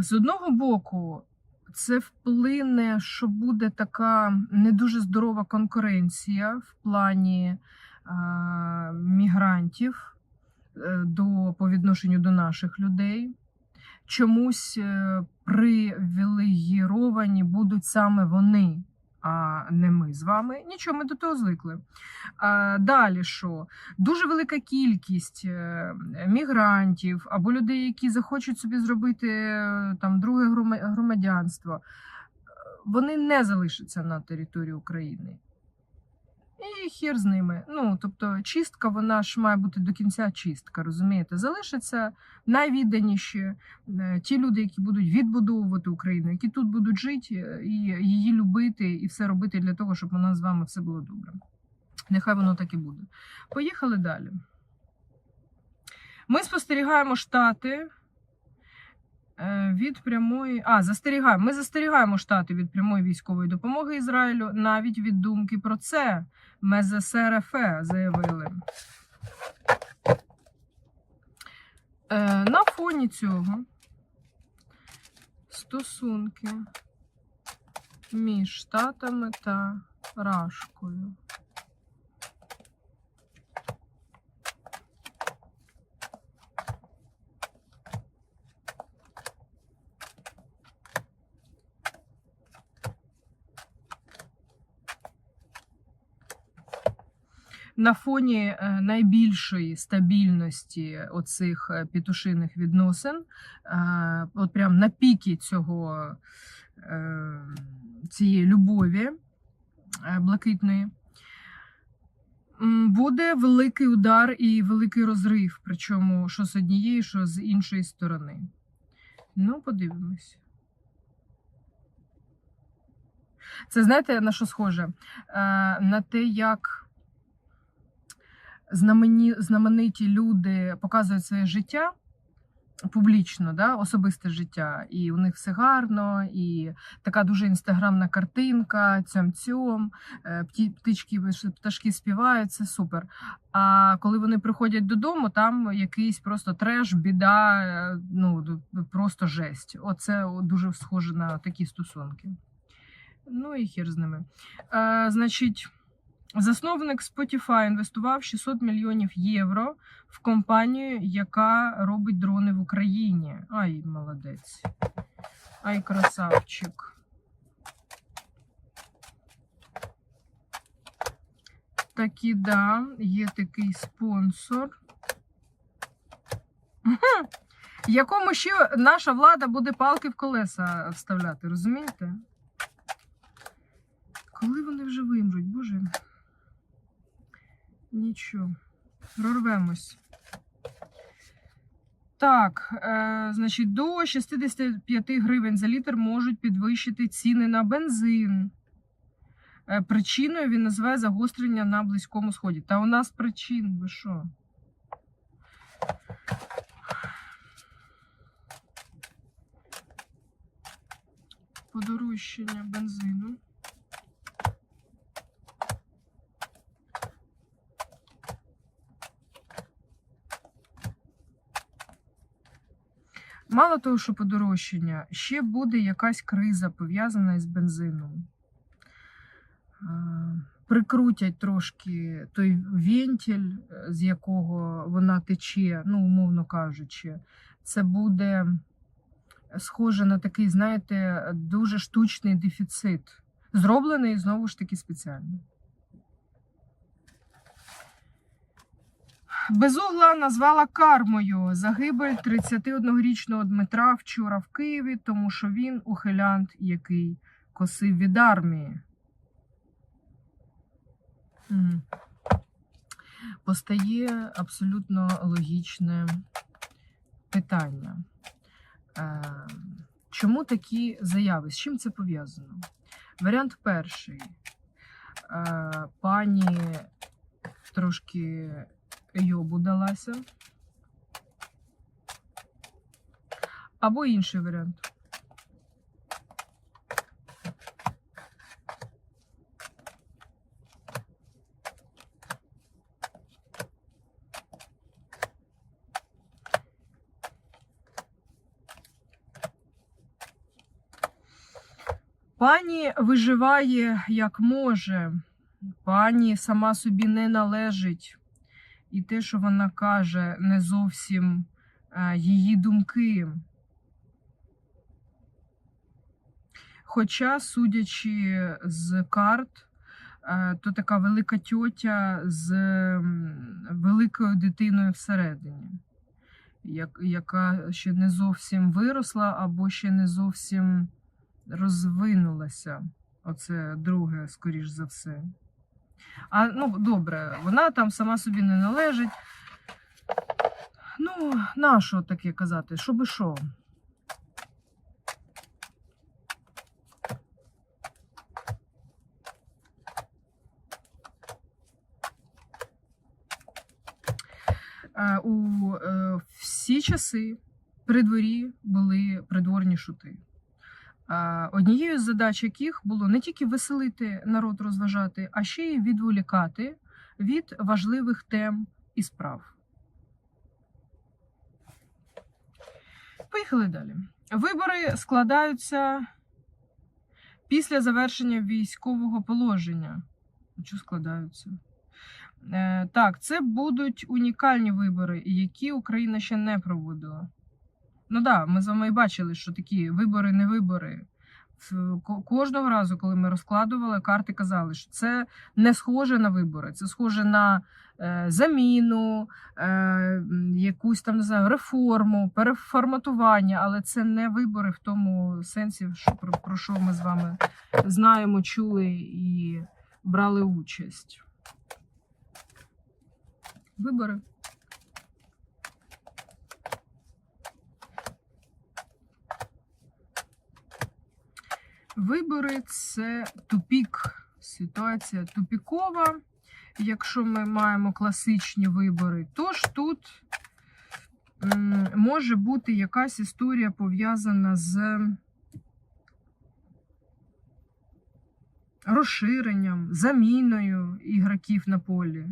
З одного боку, це вплине, що буде така не дуже здорова конкуренція в плані мігрантів е, до, по відношенню до наших людей. Чомусь е, привілегіровані будуть саме вони, а не ми з вами. Нічого, ми до того звикли. А, далі що? Дуже велика кількість е, мігрантів або людей, які захочуть собі зробити е, там друге громадянство, е, вони не залишаться на території України. І хір з ними. Ну, тобто, чистка, вона ж має бути до кінця чистка, розумієте? Залишаться найвідданіші е, ті люди, які будуть відбудовувати Україну, які тут будуть жити е, і її любити, і все робити для того, щоб нас з вами все було добре. Нехай воно так і буде. Поїхали далі. Ми спостерігаємо штати від прямої. А, застерігаємо. Ми застерігаємо штати від прямої військової допомоги Ізраїлю навіть від думки про це. МЗСРФ заявили. Е, На фоні цього стосунки між Штатами та Рашкою. На фоні е, найбільшої стабільності оцих е, петушиних відносин, е, от прям на піки цього цієї любові блакитної, буде великий удар і великий розрив, причому що з однієї, що з іншої сторони. Ну, подивимось. Це знаєте, на що схоже? На те, як знамені, знамениті люди показують своє життя публічно, да, особисте життя, і у них все гарно, і така дуже інстаграмна картинка, цьом-цьом, е, птички, пташки співають, це супер. А коли вони приходять додому, там якийсь просто треш, біда, е, ну просто жесть. Оце дуже схоже на такі стосунки. Ну і хір з ними. Е, значить. Засновник Spotify інвестував 600 мільйонів євро в компанію, яка робить дрони в Україні. Ай, молодець. Ай, красавчик. Такі, да, є такий спонсор. Якому ще наша влада буде палки в колеса вставляти, розумієте? Коли вони вже вимруть, боже. Нічого, прорвемось. Так, е, значить, до 65 гривень за літр можуть підвищити ціни на бензин. Е, причиною він називає загострення на Близькому Сході. Та у нас причин, ви що? Подорожчання бензину. Мало того, що подорожчання, ще буде якась криза пов'язана із бензином. Прикрутять трошки той вентиль, е, з якого вона тече, ну, умовно кажучи, це буде схоже на такий, знаєте, дуже штучний дефіцит, зроблений знову ж таки спеціально. Безугла назвала кармою загибель 31-річного Дмитра вчора в Києві, тому що він ухилянт, який косив від армії. Постає абсолютно логічне питання. Е, Чому такі заяви? З чим це пов'язано? Варіант перший. Е, Пані трошки Йобу далася. Або інший варіант. Пані виживає як може, пані сама собі не належить і те, що вона каже, не зовсім е, її думки. Хоча, судячи з карт, е, то така велика тьотя з великою дитиною всередині, як, яка ще не зовсім виросла або ще не зовсім розвинулася. Оце друге, скоріш за все. А ну, добре, вона там сама собі не належить. Ну, на що таке казати? Що би що? Е, У е, всі часи при дворі були придворні шути. Однією з задач яких було не тільки веселити народ, розважати, а ще й відволікати від важливих тем і справ. Поїхали далі. Вибори складаються після завершення військового положення. Що складаються? Е, Так, це будуть унікальні вибори, які Україна ще не проводила. Ну да, ми з вами і бачили, що такі вибори не вибори. Кожного разу, коли ми розкладували, карти казали, що це не схоже на вибори, це схоже на е, заміну, е, якусь там не знаю, реформу, переформатування, але це не вибори в тому сенсі, що про, про що ми з вами знаємо, чули і брали участь. Вибори. Вибори це тупік. Ситуація тупікова. Якщо ми маємо класичні вибори, то ж тут може бути якась історія пов'язана з розширенням, заміною ігроків на полі.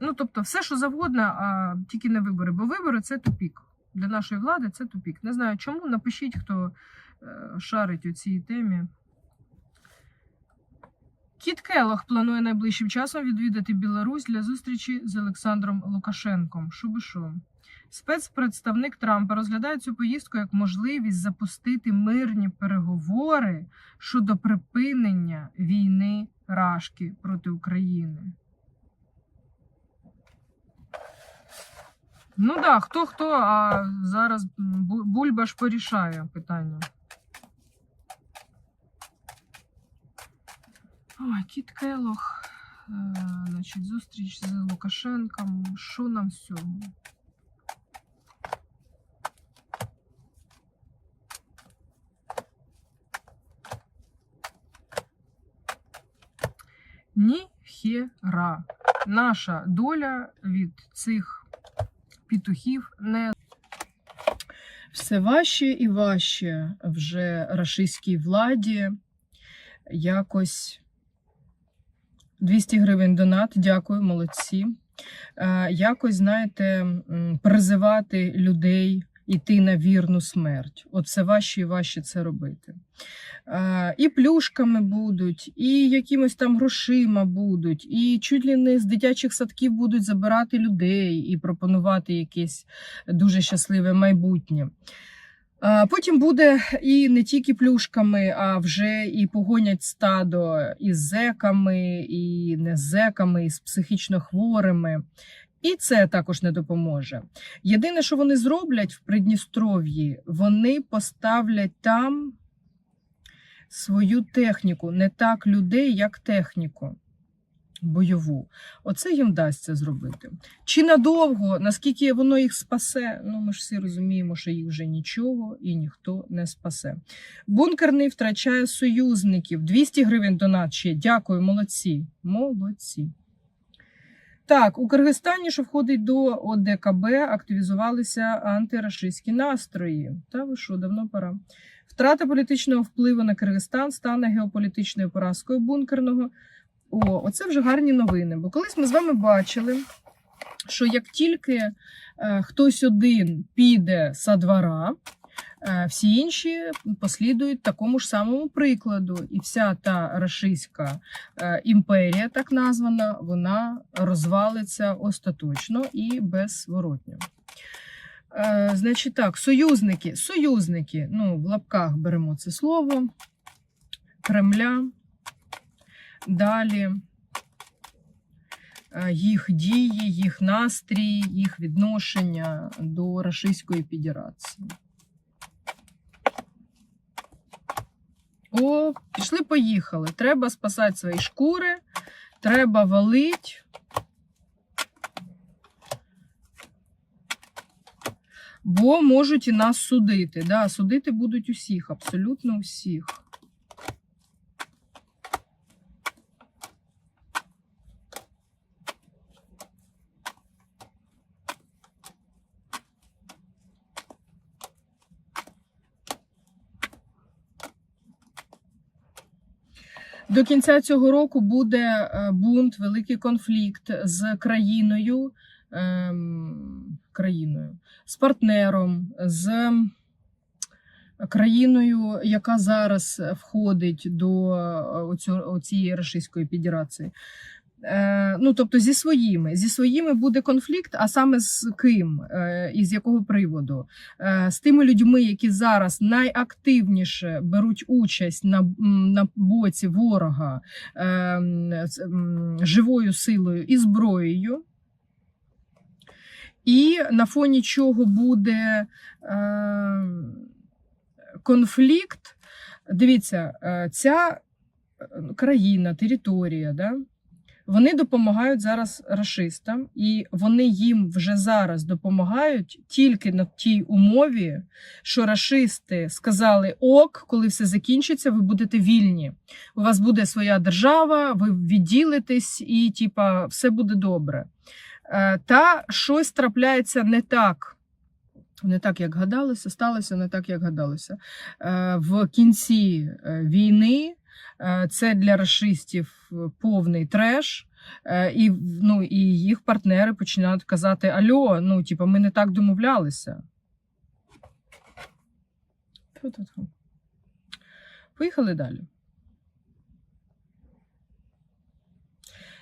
Ну, тобто, все, що завгодно, а тільки не вибори. Бо вибори це тупік. Для нашої влади це тупік. Не знаю чому. Напишіть, хто шарить у цій темі. Кіт Келох планує найближчим часом відвідати Білорусь для зустрічі з Олександром Лукашенком. Що. Спецпредставник Трампа розглядає цю поїздку як можливість запустити мирні переговори щодо припинення війни Рашки проти України. Ну так, да, хто хто, а зараз Бу- Бульба ж порішає питання. Ой, Кіт Келох, е, значить, зустріч з Лукашенком. Що нам цього? Ніхера. Наша доля від цих петухів не все важче і важче вже рашистській владі якось 200 гривень донат, дякую, молодці. Е, Якось, знаєте, призивати людей йти на вірну смерть. От все важче і важче це робити. Е, І плюшками будуть, і якимось там грошима будуть, і чуть ли не з дитячих садків будуть забирати людей і пропонувати якесь дуже щасливе майбутнє. Потім буде і не тільки плюшками, а вже і погонять стадо із зеками, і не зеками, і з психічно хворими. І це також не допоможе. Єдине, що вони зроблять в Придністров'ї, вони поставлять там свою техніку, не так людей, як техніку бойову. Оце їм вдасться зробити. Чи надовго, наскільки воно їх спасе? Ну, ми ж всі розуміємо, що їх вже нічого і ніхто не спасе. Бункерний втрачає союзників. 200 гривень донат ще. Дякую, молодці. Молодці. Так, у Киргизстані, що входить до ОДКБ, активізувалися антирашистські настрої. Та ви що, давно пора. Втрата політичного впливу на Киргизстан стане геополітичною поразкою бункерного. О, оце вже гарні новини. Бо колись ми з вами бачили, що як тільки е, хтось один піде са двора, Е, Всі інші послідують такому ж самому прикладу, і вся та рашистська е, імперія, так названа, вона розвалиться остаточно і беззворотньо. Е, Значить так, союзники, союзники, ну, в лапках беремо це слово, Кремля, далі е, їх дії, їх настрій, їх відношення до Російської Федерації. О, пішли, поїхали. Треба спасати свої шкури, треба валить. Бо можуть і нас судити. Да, судити будуть усіх, абсолютно усіх. До кінця цього року буде е, бунт, великий конфлікт з країною, ем, країною, з партнером, з країною, яка зараз входить до оцю- цієї Російської Федерації. Е, ну, тобто зі своїми. Зі своїми буде конфлікт, а саме з ким е, і з якого приводу? Е, з тими людьми, які зараз найактивніше беруть участь на, на боці ворога живою силою і зброєю. І на фоні чого буде конфлікт. Дивіться, ця країна, територія, да, вони допомагають зараз рашистам, і вони їм вже зараз допомагають тільки на тій умові, що рашисти сказали: ок, коли все закінчиться, ви будете вільні. У вас буде своя держава, ви відділитесь, і типа все буде добре. Е, Та щось трапляється не так. Не так, як гадалося, сталося не так, як гадалося. Е, В кінці е, війни це для расистів повний треш. Е, І, ну, і їх партнери починають казати: Альо, ну, типу, ми не так домовлялися. Поїхали далі.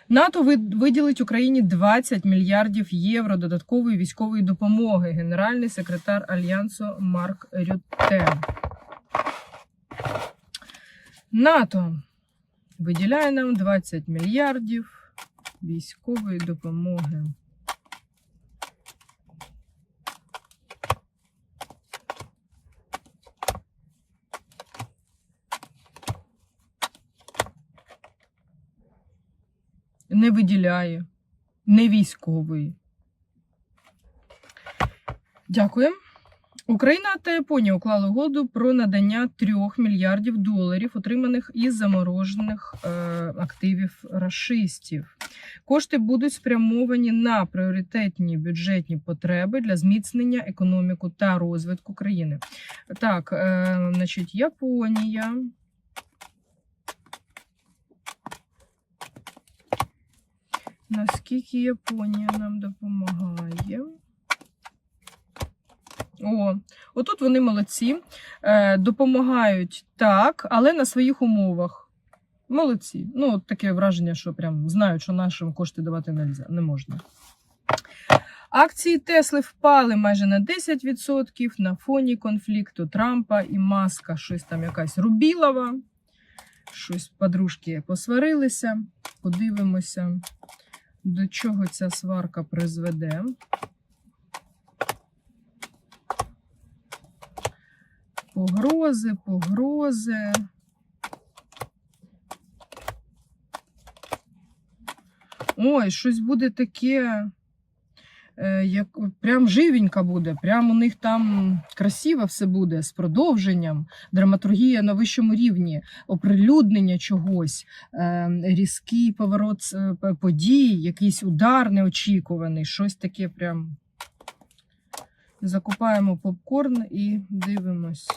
НАТО виділить Україні 20 мільярдів євро додаткової військової допомоги. Генеральний секретар Альянсу Марк Рютте. НАТО виділяє нам 20 мільярдів військової допомоги. Не виділяє, не військовий. Дякую. Україна та Японія уклали угоду про надання 3 мільярдів доларів, отриманих із заморожених е, активів рашистів. Кошти будуть спрямовані на пріоритетні бюджетні потреби для зміцнення економіку та розвитку країни. Так, е, значить, Японія. Наскільки Японія нам допомагає? О, отут вони молодці. Е, допомагають так, але на своїх умовах. Молодці. Ну, от таке враження, що прям знають, що нашим кошти давати не можна. Акції Тесли впали майже на 10% на фоні конфлікту Трампа і Маска. Щось там якась Рубілова. Щось подружки посварилися. Подивимося, до чого ця сварка призведе. Погрози, погрози. Ой, щось буде таке, е, як прям живенька буде. Прям у них там красиво все буде з продовженням, драматургія на вищому рівні, оприлюднення чогось, е, різкий поворот е, подій, якийсь удар неочікуваний, щось таке прям. Закупаємо попкорн і дивимось.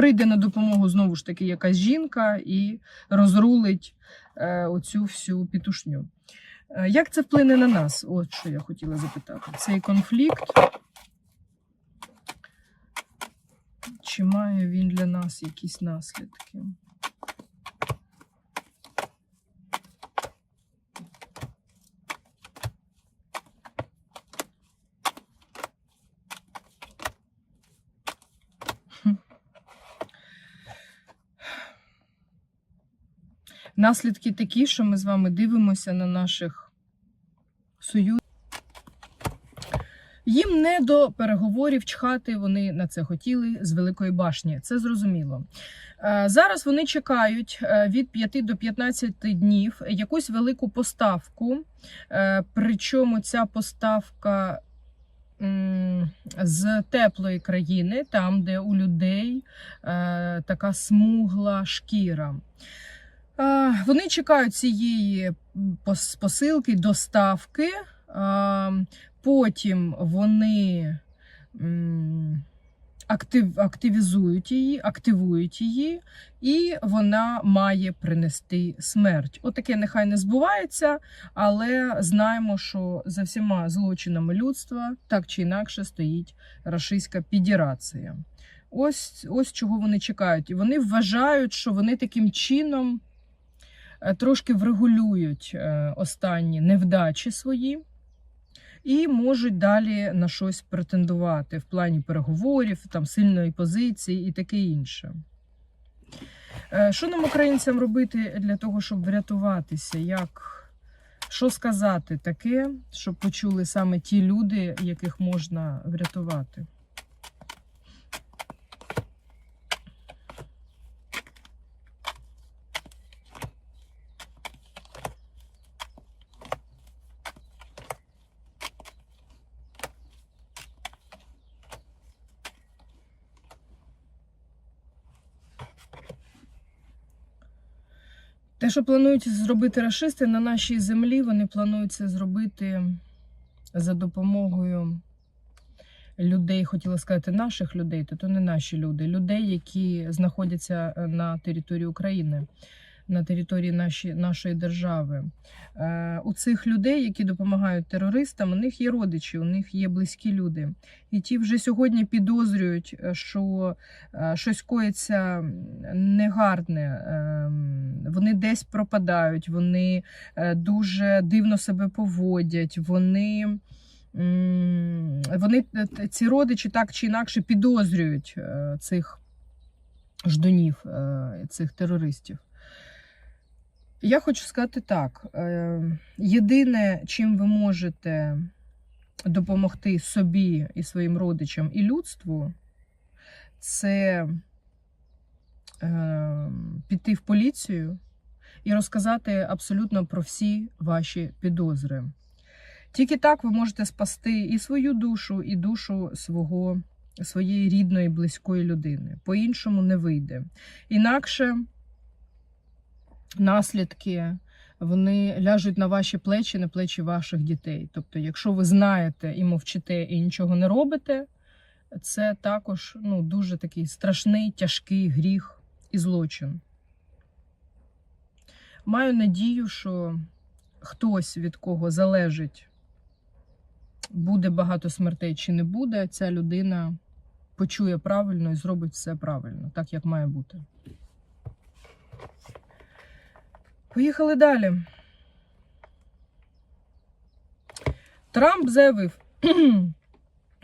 прийде на допомогу знову ж таки якась жінка і розрулить е, оцю всю пітушню. Е, Як це вплине на нас? От що я хотіла запитати. Цей конфлікт. Чи має він для нас якісь наслідки? Наслідки такі, що ми з вами дивимося на наших союзів. Їм не до переговорів чхати, вони на це хотіли з Великої башні. Це зрозуміло. Е, Зараз вони чекають е, від 5 до 15 днів якусь велику поставку. Е, Причому ця поставка з теплої країни, там, де у людей така смугла шкіра. Вони чекають цієї посилки, доставки. Е, Потім вони актив, активізують її, активують її, і вона має принести смерть. Отаке нехай не збувається, але знаємо, що за всіма злочинами людства так чи інакше стоїть Рашистська Федерація. Ось, ось чого вони чекають. І вони вважають, що вони таким чином е, трошки врегулюють е, останні невдачі свої і можуть далі на щось претендувати в плані переговорів, там сильної позиції і таке інше. Е, Що нам, українцям, робити для того, щоб врятуватися? Як, що сказати таке, щоб почули саме ті люди, яких можна врятувати? Що планують зробити рашисти на нашій землі, вони планують це зробити за допомогою людей, хотіла сказати, наших людей, то, то не наші люди, людей, які знаходяться е, на території України, на території наші, нашої держави. Е, у цих людей, які допомагають терористам, у них є родичі, у них є близькі люди. І ті вже сьогодні підозрюють, е, що е, щось коїться негарне, е, вони десь пропадають, вони е, дуже дивно себе поводять, вони. Вони е, ці родичі так чи інакше підозрюють цих ждунів, цих терористів. Я хочу сказати так: е, єдине, чим ви можете допомогти собі і своїм родичам і людству, це е, піти в поліцію і розказати абсолютно про всі ваші підозри. Тільки так ви можете спасти і свою душу, і душу свого, своєї рідної, близької людини. По-іншому не вийде. Інакше наслідки вони ляжуть на ваші плечі, на плечі ваших дітей. Тобто, якщо ви знаєте і мовчите, і нічого не робите, це також ну, дуже такий страшний, тяжкий гріх і злочин. Маю надію, що хтось від кого залежить, буде багато смертей чи не буде, ця людина почує правильно і зробить все правильно, так як має бути. Поїхали далі. Трамп заявив.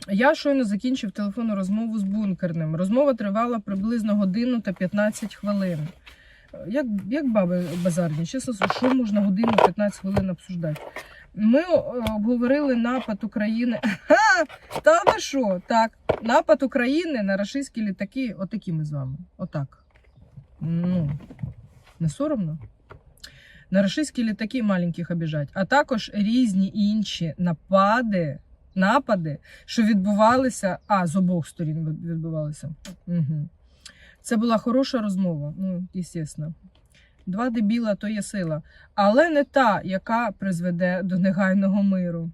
Я щойно закінчив телефонну розмову з бункерним. Розмова тривала приблизно годину та 15 хвилин. Як, як баби базарні, чесно, що можна годину 15 хвилин обсуждати? Ми обговорили напад України. Ха! Та ви що? Так, напад України на рашистські літаки, отакі ми з вами. Отак. Ну, не соромно? На рашистські літаки маленьких обіжать, а також різні інші напади, напади, що відбувалися, а з обох сторін відбувалися. Угу. Це була хороша розмова, ну, звісно. Два дебіла то є сила, але не та, яка призведе до негайного миру.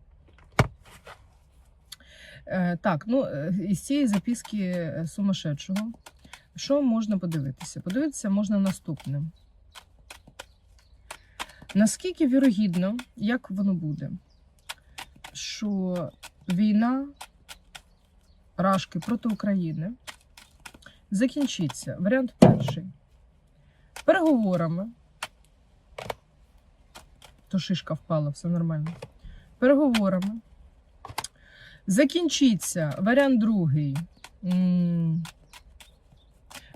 Е, так, ну, е, із цієї записки е, сумасшедшого Що можна подивитися? Подивитися можна наступне. Наскільки вірогідно, як воно буде, що війна Рашки проти України закінчиться. Варіант перший. Переговорами. То шишка впала, все нормально. Переговорами. Закінчиться варіант другий.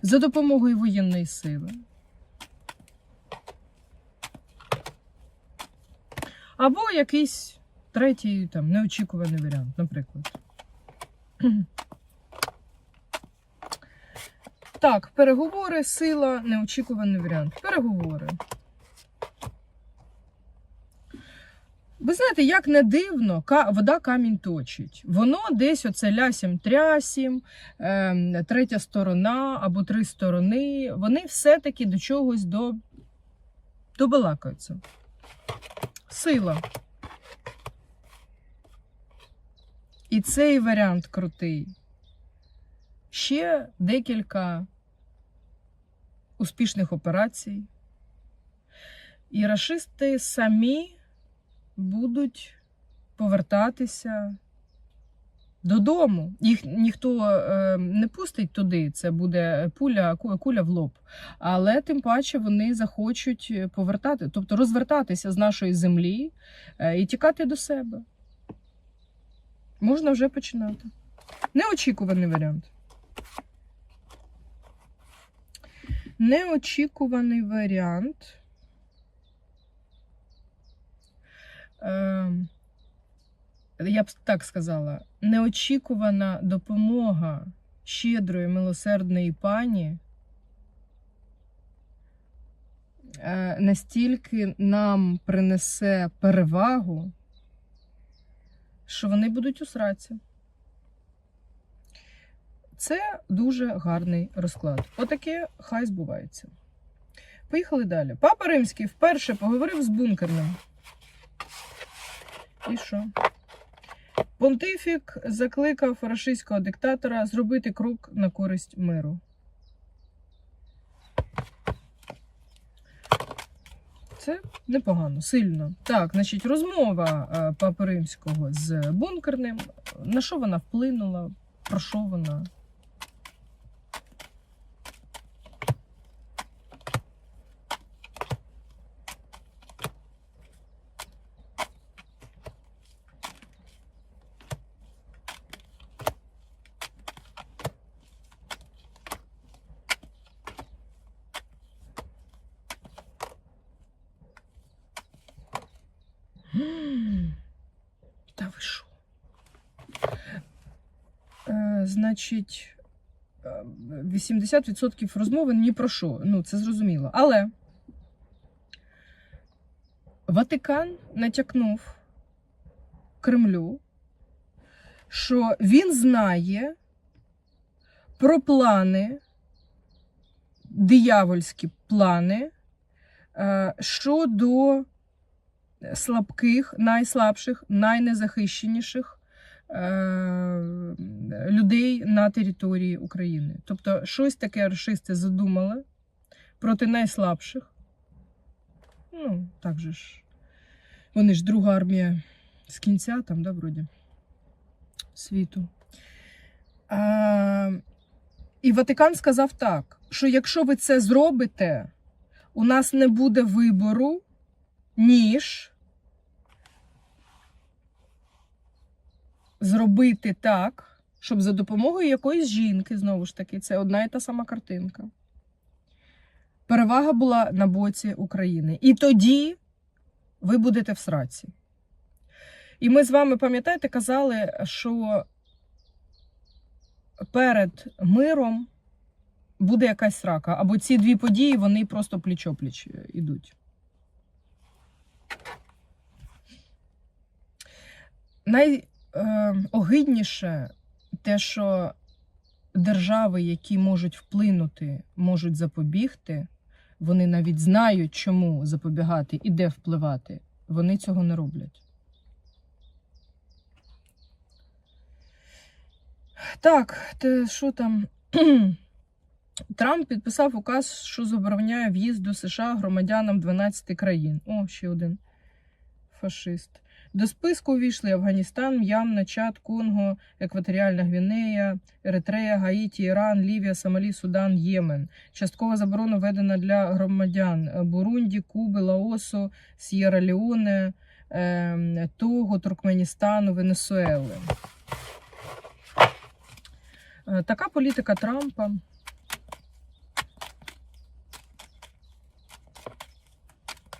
За допомогою воєнної сили. Або якийсь третій там неочікуваний варіант, наприклад. Так, переговори, сила, неочікуваний варіант. Переговори. Ви знаєте, як не дивно, вода камінь точить. Воно десь оце лясім трясім, ем, третя сторона або три сторони. Вони все-таки до чогось до... добалакаються. Сила. І цей варіант крутий. Ще декілька успішних операцій. І рашисти самі будуть повертатися додому. Їх ніхто е, не пустить туди, це буде пуля, куля в лоб. Але тим паче вони захочуть повертати, тобто розвертатися з нашої землі е, і тікати до себе. Можна вже починати. Неочікуваний варіант. Неочікуваний варіант. Ем, я б так сказала, неочікувана допомога щедрої милосердної пані е, настільки нам принесе перевагу, що вони будуть у сраці. Це дуже гарний розклад. Отаке хай збувається. Поїхали далі. Папа Римський вперше поговорив з бункерним. І що? Понтифік закликав рашистського диктатора зробити крок на користь миру. Це непогано, сильно. Так, значить, розмова е, Папи Римського з бункерним. На що вона вплинула? Про що вона? М, Та ви що? Е, значить, е, 80% розмови ні про що. Ну, це зрозуміло. Але Ватикан натякнув Кремлю, що він знає про плани, диявольські плани е, щодо слабких, найслабших, найнезахищеніших людей на території України. Тобто, щось таке рашисти задумали проти найслабших. Ну, так же ж. Вони ж друга армія з кінця, там, да, вроді, світу. А, і Ватикан сказав так: що якщо ви це зробите, у нас не буде вибору, ніж зробити так, щоб за допомогою якоїсь жінки, знову ж таки, це одна і та сама картинка. Перевага була на боці України. І тоді ви будете в сраці. І ми з вами, пам'ятаєте, казали, що перед миром буде якась срака. Або ці дві події вони просто пліч-опліч ідуть. Найогидніше те, що держави, які можуть вплинути, можуть запобігти, вони навіть знають, чому запобігати і де впливати. Вони цього не роблять. Так, те, що там? Трамп підписав указ, що забороняє в'їзд до США громадянам 12 країн. О, ще один фашист. До списку увійшли Афганістан, М'янма, Чад, Конго, Екваторіальна Гвінея, Еритрея, Гаїті, Іран, Лівія, Сомалі, Судан, Ємен. Часткова заборона введена для громадян Бурунді, Куби, Лаосу, С'єра Леоне, ем, Того, Туркменістану, Венесуели. Е, Така політика Трампа.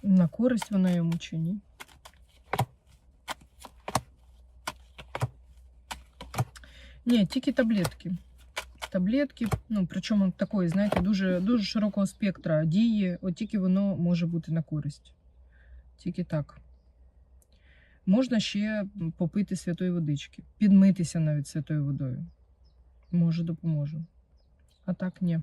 На користь вона йому чи ні? Ні, тільки таблетки. Таблетки, ну причому такої, знаєте, дуже, дуже широкого спектра дії, от тільки воно може бути на користь. Тільки так. Можна ще попити святої водички, підмитися навіть святою водою. Може, допоможе. А так ні.